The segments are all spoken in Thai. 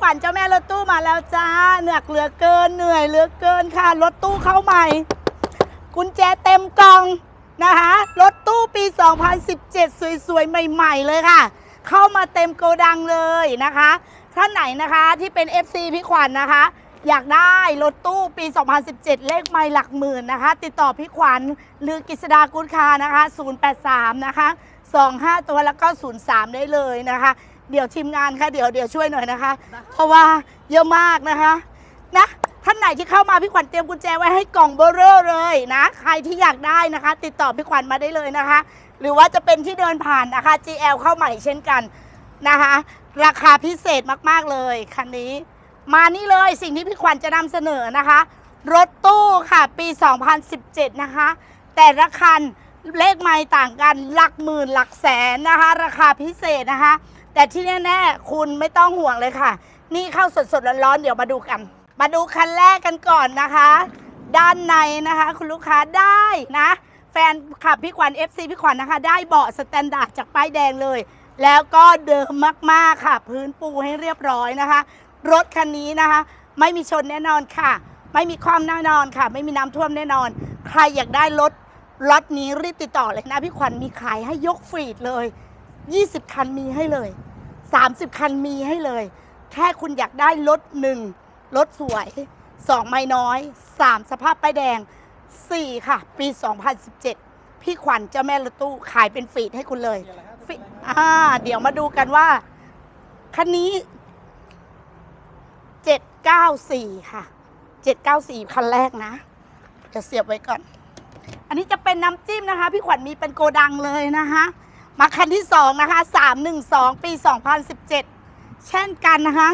ขวัญเจ้าแม่รถตู้มาแล้วจ้าเหนือกเหลือเกินเหนื่อยเหลือเกินค่ะ รถตู้เข้าใหม่ กุญแจเต็มกล่องนะคะ รถตู้ปี 2017 สวยๆ ใหม่ ๆ เลยค่ะ เข้ามาเต็มโกดังเลยนะคะ ท่านไหนนะคะที่เป็น FC พี่ขวัญนะคะ อยากได้รถตู้ปี 2017 เลขไม่หลักหมื่นนะคะ ติดต่อพี่ขวัญหรือกฤษดากุลคานะคะ 083 นะคะ 25 ตัวแล้วก็ 03 ได้เลยนะคะ เดี๋ยวทีมงานค่ะเดี๋ยวเดี๋ยวช่วยหน่อยนะคะ เพราะว่าเยอะมากนะคะนะท่านไหนที่เข้ามาพี่ขวัญเตรียมกุญแจไว้ให้กล่องเบอร์เรอร์เลยนะ ใครที่อยากได้นะคะ ติดต่อพี่ขวัญมาได้เลยนะคะ หรือว่าจะเป็นที่เดินผ่านนะคะ GL เข้าใหม่เช่นกันนะคะ ราคาพิเศษมากๆเลยคันนี้ มานี่เลยสิ่งที่พี่ขวัญจะนำเสนอนะคะ รถตู้ค่ะปี 2017 นะคะ แต่ละคันเลขไม่ต่างกันหลักหมื่นหลักแสนนะคะ ราคาพิเศษนะคะ แต่ที่แน่ๆคุณไม่ต้องห่วงเลยค่ะ นี่เข้าสดๆร้อนๆเดี๋ยวมาดูกัน มาดูคันแรกกันก่อนนะคะ ด้านในนะคะ คุณลูกค้าได้นะ แฟนขับพี่ขวัญ FC พี่ขวัญนะคะ ได้เบาะสแตนดาร์ดจากป้ายแดงเลย แล้วก็เดิมมากๆค่ะ พื้นปูให้เรียบร้อยนะคะ รถคันนี้นะคะ ไม่มีชนแน่นอนค่ะ ไม่มีความแน่นอนค่ะ ไม่มีน้ำท่วมแน่นอน ใครอยากได้รถรถนี้รีบติดต่อเลยนะพี่ขวัญมีขายให้ยกฟรีดเลย 20 คันมีให้เลย 30 คันมีให้เลย แค่คุณอยากได้รถหนึ่งรถสวย 2 ไม่น้อย 3 สภาพป้ายแดง 4 ค่ะ ปี 2017 พี่ขวัญเจ้าแม่รถตู้ขายเป็นฟีดให้คุณเลยฟีดอ่า เดี๋ยวมาดูกันว่า คันนี้ 794 ค่ะ 794 คันแรกนะ จะเสียบไว้ก่อน อันนี้จะเป็นน้ำจิ้มนะคะ พี่ขวัญมีเป็นโกดังเลยนะคะ มาคันที่สองนะคะ312ปี2017เช่นกันนะคะ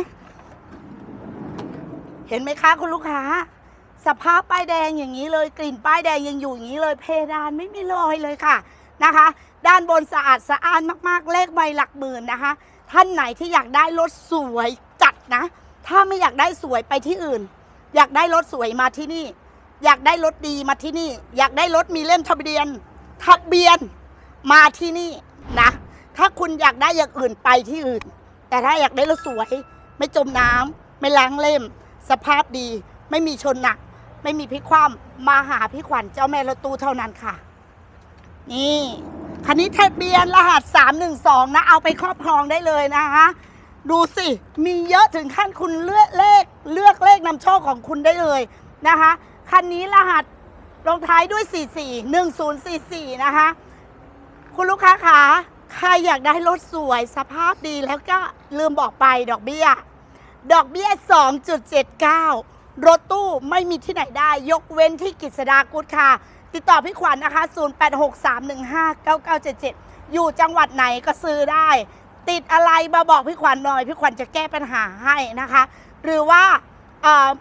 เห็นไหมคะคุณลูกค้า สภาพป้ายแดงอย่างนี้เลยกลิ่นป้ายแดงยังอยู่อย่างนี้เลยเพดานไม่มีรอยเลยค่ะนะคะ ด้านบนสะอาดสะอ้านมาก ๆ เลขใบหลักหมื่นนะคะ ท่านไหนที่อยากได้รถสวยจัดนะ ถ้าไม่อยากได้สวยไปที่อื่น อยากได้รถสวยมาที่นี่ อยากได้รถดีมาที่นี่ อยากได้รถมีเล่มทะเบียน ทะเบียน มาที่นี่นะ ถ้าคุณอยากได้อย่างอื่นไปที่อื่น แต่ถ้าอยากได้รถสวย ไม่จมน้ำไม่ล้างเล่ม สภาพดี ไม่มีชนหนัก ไม่มีพิคว่ำมาหาพี่ขวัญเจ้าแม่รถตู้เท่านั้นค่ะ นี่คันนี้ทะเบียนรหัส 312 นะ เอาไปครอบครองได้เลยนะคะ ดูสิ มีเยอะถึงขั้นคุณเลือกเลข เลือกเลขนำโชคของคุณได้เลยนะคะ คันนี้รหัสลงท้ายด้วย 44 1044 นะคะ คุณลูกค้าคะใครอยากได้รถสวยสภาพดีแล้วก็ลืมบอกไปดอกเบี้ย ดอกเบี้ย 2.79 รถตู้ไม่มีที่ไหนได้ยกเว้นที่กิจสดากุศค่ะ ติดต่อพี่ขวัญนะคะ 0863159977 อยู่จังหวัดไหนก็ซื้อได้ ติดอะไรมาบอกพี่ขวัญหน่อย พี่ขวัญจะแก้ปัญหาให้นะคะ หรือว่า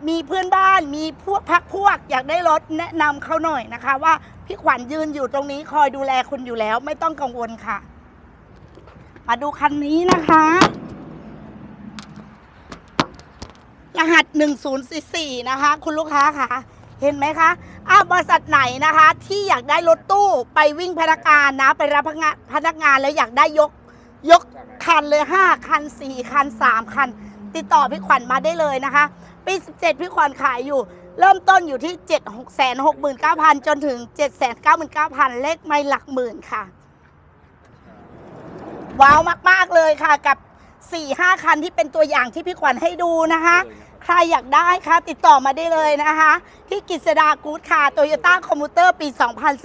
มีเพื่อนบ้านมีพวกพักพวกอยากได้รถแนะนำเขาหน่อยนะคะ ว่าพี่ขวัญยืนอยู่ตรงนี้คอยดูแลคุณอยู่แล้ว ไม่ต้องกังวลค่ะ มาดูคันนี้นะคะรหัส 1044 นะคะ คุณลูกค้าค่ะ เห็นไหมคะอ้าบริษัทไหนนะคะ ที่อยากได้รถตู้ไปวิ่งพนักงานนะ ไปรับพนักงานพนักงานแล้วอยากได้ยกยกคันเลย 5 คัน 4 คัน 3 คัน ติดต่อพี่ขวัญมาได้เลยนะคะ ปี 17 พี่ขวัญขายอยู่ เริ่มต้นอยู่ที่ 7 6 6 9 0 0 0 จนถึง 7 9 9 0 0 0 เลขไม่หลักหมื่นค่ะ ว้าวมาก ๆ เลยค่ะกับ 4-5 คันที่เป็นตัวอย่างที่พี่ขวัญให้ดูนะคะ ใครอยากได้คะติดต่อมาได้เลยนะคะ ที่กิษดากู๊ดค่ะโตโยต้าคอมพิวเตอร์ปี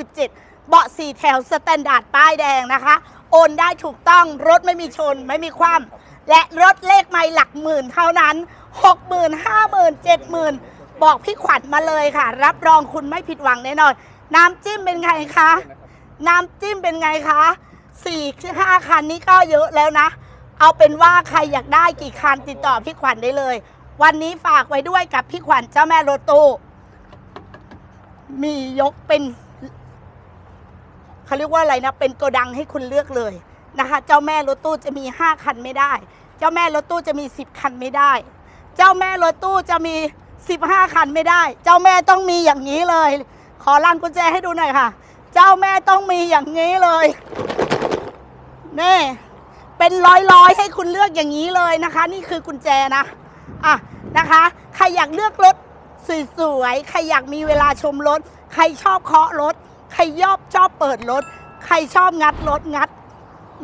2017 เบาะ4แถวสแตนดาร์ดป้ายแดงนะคะ โอนได้ถูกต้องรถไม่มีชนไม่มีความ และรถเลขไม่หลักหมื่นเท่านั้น 60,000 50,000 70,000 บอกพี่ขวัญมาเลยค่ะ รับรองคุณไม่ผิดหวังแน่นอน น้ำจิ้มเป็นไงคะ น้ำจิ้มเป็นไงคะสี่ห้าคันนี้ก็เยอะแล้วนะ เอาเป็นว่าใครอยากได้กี่คันติดต่อพี่ขวัญได้เลย วันนี้ฝากไว้ด้วยกับพี่ขวัญเจ้าแม่รถตู้มียกเป็นเขาเรียกว่าอะไรนะ เป็นโกดังให้คุณเลือกเลย นะคะ เจ้าแม่รถตู้จะมีห้าคันไม่ได้ เจ้าแม่รถตู้จะมีสิบคันไม่ได้ เจ้าแม่รถตู้จะมีสิบห้าคันไม่ได้ เจ้าแม่ต้องมีอย่างนี้เลย ขอลังกุญแจให้ดูหน่อยค่ะ เจ้าแม่ต้องมีอย่างนี้เลยนี่เป็นร้อยๆให้คุณเลือกอย่างนี้เลยนะคะ นี่คือกุญแจนะอะนะคะใครอยากเลือกรถสวยๆใครอยากมีเวลาชมรถ ใครชอบเคาะรถ ใครยอบชอบเปิดรถ ใครชอบงัดรถงัด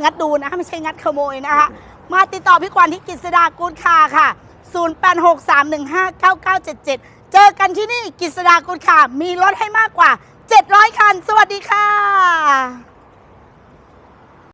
งัดดูนะไม่ใช่งัดขโมยนะคะมาติดต่อพี่ควันที่กฤษดากูดคาค่ะ 0863159977 เจอกันที่นี่กฤษดากูลคาร์มีรถให้มากกว่า 700 คัน สวัสดีค่ะ